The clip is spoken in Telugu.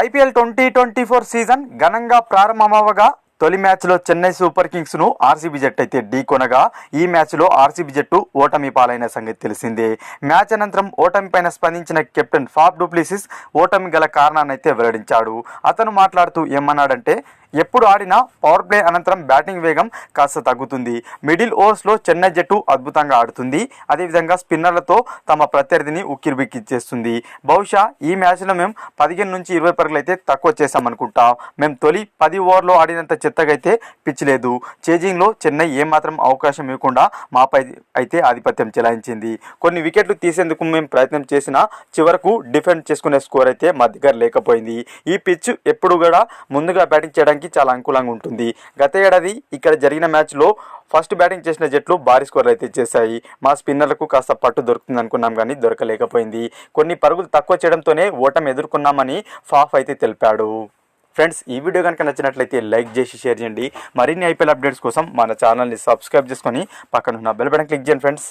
IPL twenty twenty four season ఘనంగా ప్రారంభమవగా తొలి మ్యాచ్లో చెన్నై సూపర్ కింగ్స్ను ఆర్సీబీ జట్టు అయితే ఢీకొనగా ఈ మ్యాచ్లో ఆర్సీబీ జట్టు ఓటమి పాలైన సంగతి తెలిసిందే. మ్యాచ్ అనంతరం ఓటమి పైన స్పందించిన కెప్టెన్ ఫాప్ డూప్లిసిస్ ఓటమి గల కారణాన్ని అయితే వెల్లడించాడు. అతను మాట్లాడుతూ ఏమన్నాడంటే ఎప్పుడు ఆడినా పవర్ ప్లే అనంతరం బ్యాటింగ్ వేగం కాస్త తగ్గుతుంది. మిడిల్ ఓవర్స్లో చెన్నై జట్టు అద్భుతంగా ఆడుతుంది. అదేవిధంగా స్పిన్నర్లతో తమ ప్రత్యర్థిని ఉక్కిరిబిక్కిచ్చేస్తుంది బహుశా ఈ మ్యాచ్లో మేము పదిహేను నుంచి ఇరవై పరుగులు అయితే తక్కువ చేశామనుకుంటా. మేము తొలి పది ఓవర్లో ఆడినంత చెత్తగైతే పిచ్ లేదు. చేజింగ్లో చెన్నై ఏమాత్రం అవకాశం ఇవ్వకుండా మాపై అయితే ఆధిపత్యం చెలాయించింది. కొన్ని వికెట్లు తీసేందుకు మేము ప్రయత్నం చేసినా చివరకు డిఫెండ్ చేసుకునే స్కోర్ అయితే మా దగ్గర లేకపోయింది. ఈ పిచ్ ఎప్పుడు కూడా ముందుగా బ్యాటింగ్ చేయడానికి చేయడానికి చాలా అనుకూలంగా ఉంటుంది. గత ఏడాది ఇక్కడ జరిగిన మ్యాచ్లో ఫస్ట్ బ్యాటింగ్ చేసిన జట్లు భారీ స్కోర్లు అయితే చేశాయి. మా స్పిన్నర్లకు కాస్త పట్టు దొరుకుతుంది అనుకున్నాం కానీ దొరకలేకపోయింది. కొన్ని పరుగులు తక్కువ చేయడంతోనే ఓటమి ఎదుర్కొన్నామని ఫాఫ్ అయితే తెలిపాడు. ఫ్రెండ్స్ ఈ వీడియో కనుక నచ్చినట్లయితే లైక్ చేసి షేర్ చేయండి. మరిన్ని ఐపీఎల్ అప్డేట్స్ కోసం మన ఛానల్ని సబ్స్క్రైబ్ చేసుకొని పక్కన ఉన్న బెల్ బటన్ క్లిక్ చేయండి ఫ్రెండ్స్.